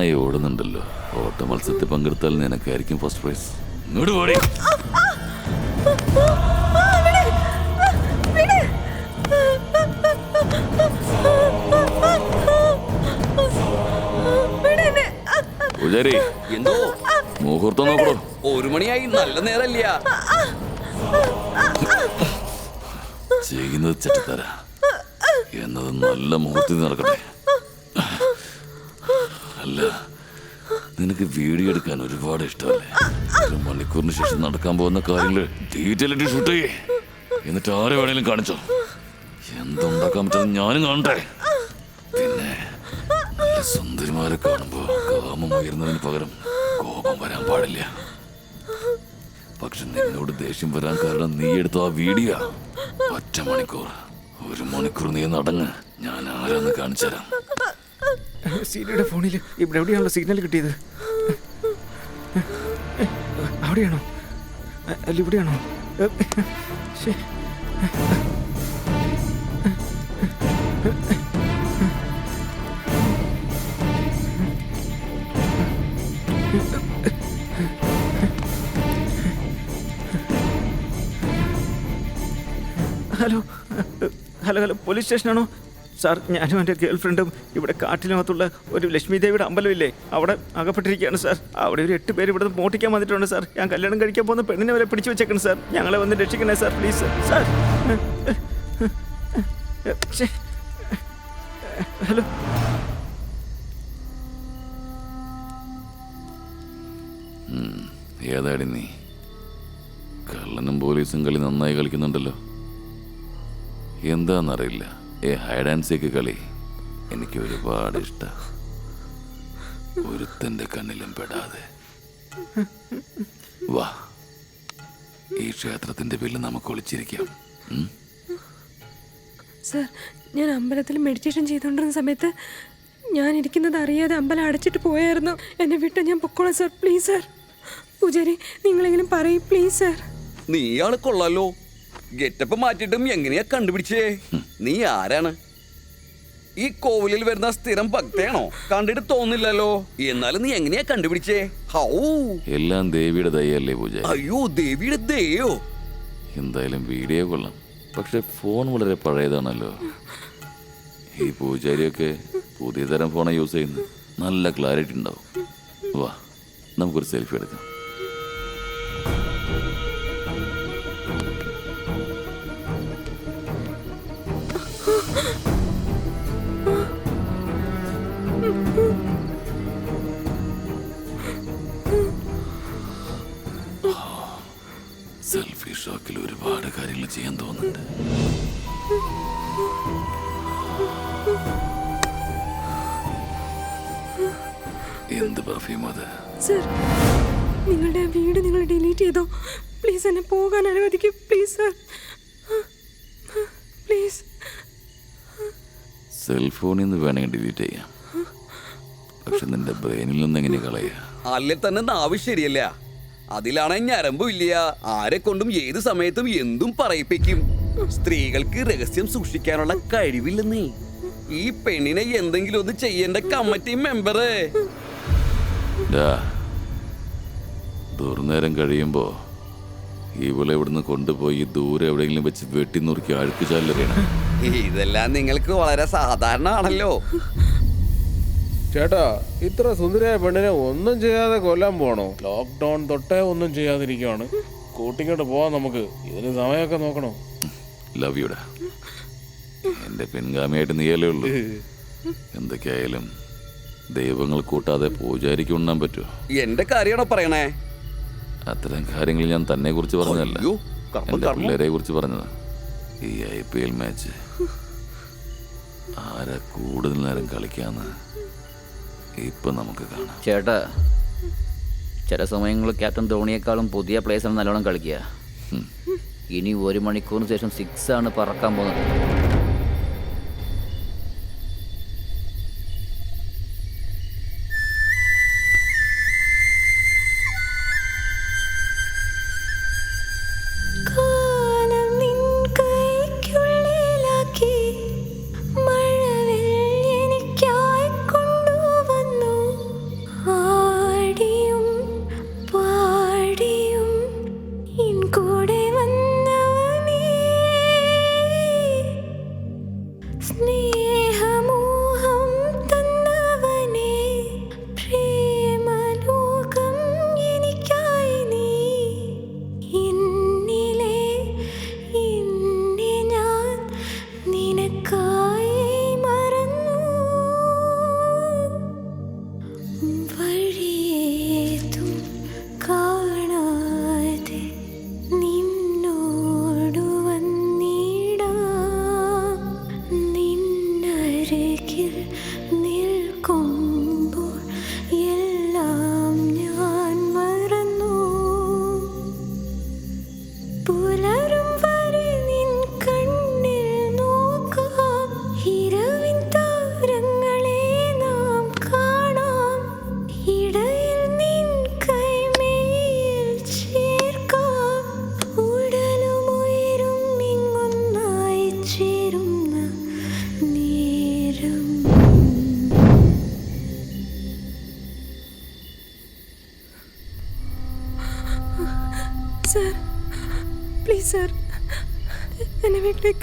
നന്നായി ഓടുന്നുണ്ടല്ലോ. ഓട്ട മത്സരത്തിൽ പങ്കെടുത്താൽ നിനക്കായിരിക്കും ഫസ്റ്റ് പ്രൈസ് ഇങ്ങോട്ട് പോടി പൂജാരി എന്തോ? മുഹൂർത്തം നോക്കണോ? ഒരു മണിയായി നല്ല നേരല്ല ചെയ്യുന്നത് ചെറ്റത്തര എന്നത് നല്ല മുഹൂർത്തത്തിൽ നടക്കട്ടെ. അല്ല നിനക്ക് വീഡിയോ എടുക്കാൻ ഒരുപാട് ഇഷ്ടമല്ലേ? ഒരു മണിക്കൂറിന് ശേഷം നടക്കാൻ പോകുന്ന കാര്യങ്ങൾ ഡീറ്റെയിൽ ഷൂട്ട് ചെയ്യേ. എന്നിട്ട് ആരെ വേണേലും കാണിച്ചോ. എന്തുണ്ടാക്കാൻ പറ്റുന്നത് ഞാനും കാണട്ടെ. പിന്നെ സുന്ദരിമാരെ കാണുമ്പോ കാമം ഉയരുന്നതിന് പകരം കോപം വരാൻ പാടില്ല. പക്ഷെ നിന്നോട് ദേഷ്യം വരാൻ കാരണം നീ എടുത്ത ആ വീഡിയോ. ഒറ്റ മണിക്കൂർ. ഒരു മണിക്കൂർ നീ നടങ്ങ്. ഞാൻ ആരാന്ന് കാണിച്ചു തരാം സീനയുടെ ഫോണിൽ ഇവിടെ എവിടെയാണല്ലോ സിഗ്നൽ കിട്ടിയത്? അവിടെയാണോ? അല്ല ഇവിടെയാണോ. ഹലോ. ഹലോ ഹലോ പോലീസ് സ്റ്റേഷനാണോ? സാർ ഞാനും എന്റെ ഗേൾ ഫ്രണ്ടും ഇവിടെ കാട്ടിനകത്തുള്ള ഒരു ലക്ഷ്മി ദേവിയുടെ അമ്പലമില്ലേ? അവിടെ അകപ്പെട്ടിരിക്കുകയാണ് സാർ അവിടെ ഒരു എട്ട് പേര് ഇവിടെ നിന്ന് മോട്ടിക്കാൻ വന്നിട്ടുണ്ട് സാർ ഞാൻ കല്യാണം കഴിക്കാൻ പോകുന്ന പെണ്ണിനെ വരെ പിടിച്ചു വെച്ചേക്കണം സാർ ഞങ്ങളെ വന്ന് രക്ഷിക്കണേ സാർ പ്ലീസ് സാർ. ഹലോ. ഏതാടി നീ? കള്ളനും പോലീസും കളി നന്നായി കളിക്കുന്നുണ്ടല്ലോ. എന്താന്നറിയില്ല. ഏ ഹൈഡ് ആൻഡ് സീക്ക് കളി എനിക്ക് ഒരുപാട് ഇഷ്ട. ഒരുത്തന്റെ കണ്ണിലും പെടാതെ. വാ. ഈ ക്ഷേത്രത്തിന്റെ പേരിൽ നമുക്ക് ഒളിച്ചിരിക്കാം. സർ ഞാൻ അമ്പലത്തിൽ മെഡിറ്റേഷൻ ചെയ്തുകൊണ്ടിരുന്ന സമയത്ത് ഞാൻ ഇരിക്കുന്നത് അറിയാതെ അമ്പലം അടച്ചിട്ട് പോയായിരുന്നു. എന്നെ വിട്ട് ഞാൻ പൊക്കോളാം സർ പ്ലീസ് സർ. പൂജാരി നിങ്ങളെങ്കിലും പറയും പ്ലീസ് സർ. നീ ആണ് കൊള്ളാലോ. ഗെറ്റപ്പ് മാറ്റിയിട്ടും എങ്ങനെയാ കണ്ടുപിടിച്ചേ? നീ ആരാണ്? ഈ കോവിലിൽ വരുന്ന സ്ഥിരം ഭക്തയാണോ? കണ്ടിട്ട് തോന്നില്ലല്ലോ. എന്നാലും നീ എങ്ങനെയാ കണ്ടുപിടിച്ചേ? ഹൗ. എല്ലാം ദേവിയുടെ ദയല്ലേ പൂജ അയ്യോ ദേവിയുടെ ദയോ എന്തായാലും വീഡിയോ കൊള്ളാം. പക്ഷെ ഫോൺ വളരെ പഴയതാണല്ലോ. ഈ പൂജാരിയൊക്കെ പുതിയ തരം ഫോണാണ് യൂസ് ചെയ്യുന്നത്. നല്ല ക്ലാരിറ്റി ഉണ്ടാവും. വാ നമുക്കൊരു സെൽഫി എടുക്കാം. സെൽഫി ഷോക്കിൽ ഒരുപാട് കാര്യങ്ങൾ ചെയ്യാൻ തോന്നുന്നുണ്ട്. എന്ത് പെർഫ്യൂം അത്? സർ നിങ്ങളുടെ വീട് നിങ്ങൾ ഡിലീറ്റ് ചെയ്തോ? പ്ലീസ് എന്നെ പോകാൻ അനുവദിക്കും. പ്ലീസ് സർ പ്ലീസ് സെൽഫോണിൽ നിന്ന് വേണമെങ്കിൽ ഡിലീറ്റ് ചെയ്യാം. പക്ഷെ നിന്റെ ബ്രെയിനിൽ നിന്ന് എങ്ങനെ കളയാ അല്ലെ തന്നെ നാവ് ശരിയല്ല. അതിലാണെ ഞരമ്പും ഇല്ല. ആരെ കൊണ്ടും ഏത് സമയത്തും എന്തും പറയിപ്പിക്കും. സ്ത്രീകൾക്ക് രഹസ്യം സൂക്ഷിക്കാനുള്ള കഴിവില്ലെന്നേ. ഈ പെണ്ണിനെ എന്തെങ്കിലും ഒന്ന് ചെയ്യേണ്ട കമ്മിറ്റി മെമ്പറ് ദുർനേരം കഴിയുമ്പോ ഇവളെ ഇവിടുന്ന് കൊണ്ടുപോയി ദൂരെ എവിടെയെങ്കിലും വെച്ച് വെട്ടി നുറുക്കി അഴുക്ക് ചാലറിയണം ഇതെല്ലാം നിങ്ങൾക്ക് വളരെ സാധാരണമാണല്ലോ. ചേട്ടാ ഇത്ര സുന്ദരിയായ പെണ്ണിനെ ഒന്നും ചെയ്യാതെ കൊല്ലാൻ പോണോ? ലോക്ക്ഡൗൺ തൊട്ടേ ഒന്നും ചെയ്യാതിരിക്കുവാണ്. കൂട്ടിങ്ങോട്ട് പോവാം നമുക്ക്. ഇതിന് സമയമൊക്കെ നോക്കണോ? ലവ് യുടാ എന്റെ പിൻഗാമിയായിട്ട് നീയല്ലേ ഉള്ളൂ. എന്തൊക്കെയായാലും ദൈവങ്ങൾ കൂട്ടാതെ പൂജാരിക്ക് ഉണ്ണാൻ പറ്റുമോ എന്റെ കാര്യമാണോ പറയണേ? അത്തരം കാര്യങ്ങൾ ഞാൻ തന്നെ കുറിച്ച് പറഞ്ഞതല്ല എന്റെ പിള്ളേരെ കുറിച്ച് പറഞ്ഞതാ. ഈ ഐ പി എൽ മാച്ച് ആരാ കൂടുതൽ നേരം കളിക്കാന്ന് ഇപ്പൊ നമുക്ക് കാണാം. ചേട്ടാ ചില സമയങ്ങളിൽ ക്യാപ്റ്റൻ ധോണിയേക്കാളും പുതിയ പ്ലേസർ നല്ലോണം കളിക്കുക. ഇനി ഒരു മണിക്കൂറിന് ശേഷം സിക്സ് ആണ് പറക്കാൻ പോകുന്നത്.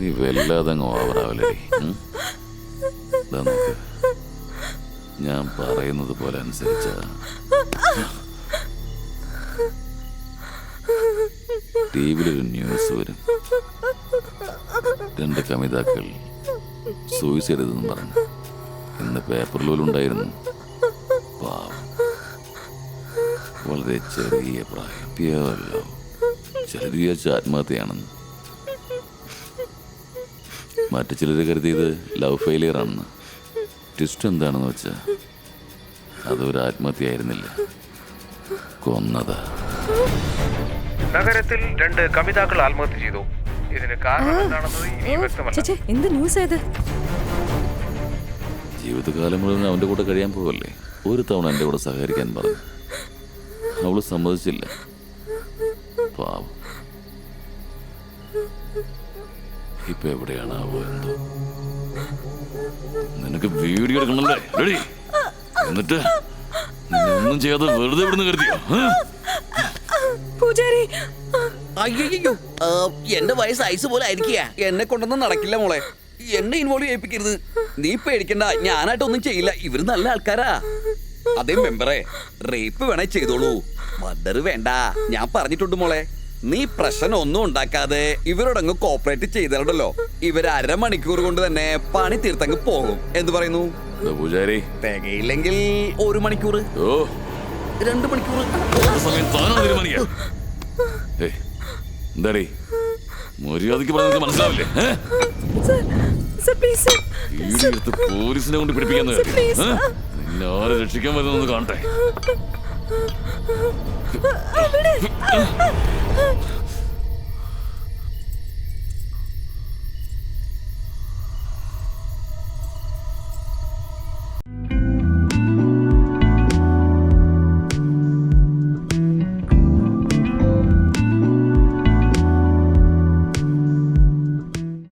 നീ വല്ലാതെ ഞാൻ പറയുന്നത് പോലെ അനുസരിച്ച. ടി വിയിലൊരു ന്യൂസ് വരും. രണ്ട് കമിതാക്കൾ സൂയിസൈഡ് ചെയ്തെന്ന് പറഞ്ഞു. ഇന്ന് പേപ്പറിൽ പോലും ഉണ്ടായിരുന്നു വളരെ ചെറിയ പ്രായം ചെറിയ ആത്മഹത്യയാണെന്ന്. മറ്റു ചിലർ കരുതിയത് ലവ് ഫെയിലിയർ ആണെന്ന്. ട്വിസ്റ്റ് എന്താണെന്ന് വെച്ചാൽ അതൊരു ആത്മഹത്യ ആയിരുന്നില്ല കൊന്നതാ. നഗരത്തിൽ രണ്ട് കവിതാക്കൾ ആത്മഹത്യ ചെയ്തു. ഇതിന് കാരണം എന്താണെന്നത് ഇനിയും വ്യക്തമല്ല. ചേച്ചേ എന്ത് ന്യൂസ് ജീവിതകാലം മുഴുവൻ അവന്റെ കൂടെ കഴിയാൻ പോകല്ലേ ഒരു തവണ എന്റെ കൂടെ സഹകരിക്കാൻ പറഞ്ഞു. അവൾ സമ്മതിച്ചില്ല. പാവം. ഇപ്പൊ എവിടെയാണ് എന്തോ നിനക്ക് വീഡിയോ എടുക്കണല്ലേ റെഡി. എന്നിട്ട് ഒന്നും ചെയ്യാതെ വെറുതെ ഇവിടുന്ന് കരുതിയോ? പൂജാരി. അയ്യോ എന്റെ വയസ്സ് ഐസ് പോലെ ആയിരിക്കുക എന്നെ കൊണ്ടൊന്നും നടക്കില്ല മോളെ. എന്നെ ഇൻവോൾവ് ചെയ്യിപ്പിക്കരുത്. നീ പേടിക്കണ്ട ഞാനായിട്ടൊന്നും ചെയ്യില്ല. ഇവർ നല്ല ആൾക്കാരാ. അതേ മെമ്പറെ റേപ്പ് വേണേ ചെയ്തോളൂ. മദർ വേണ്ട. ഞാൻ പറഞ്ഞിട്ടുണ്ട് മോളെ. നീ പ്രശ്നം ഒന്നും ഉണ്ടാക്കാതെ ഇവരോടങ്ങ് കോപ്പറേറ്റ് ചെയ്തിട്ടുണ്ടല്ലോ ഇവർ അരമണിക്കൂർ കൊണ്ട് തന്നെ പണി തീർത്തങ്ങ് പോകും. എന്ന് പറയുന്നു? പൂജാരി? തികയില്ലെങ്കിൽ ഒരു മണിക്കൂർ. ഓ. രണ്ട് മണിക്കൂർ. എന്താടേ? മര്യാദയ്ക്ക് മനസ്സിലാവില്ലേ? പോലീസിനെ കൊണ്ട് പിടിപ്പിക്കാന്ന്? നിന്നെ ആരെ രക്ഷിക്കാൻ വരുന്നൊന്ന് കാണട്ടെ. അവിടെ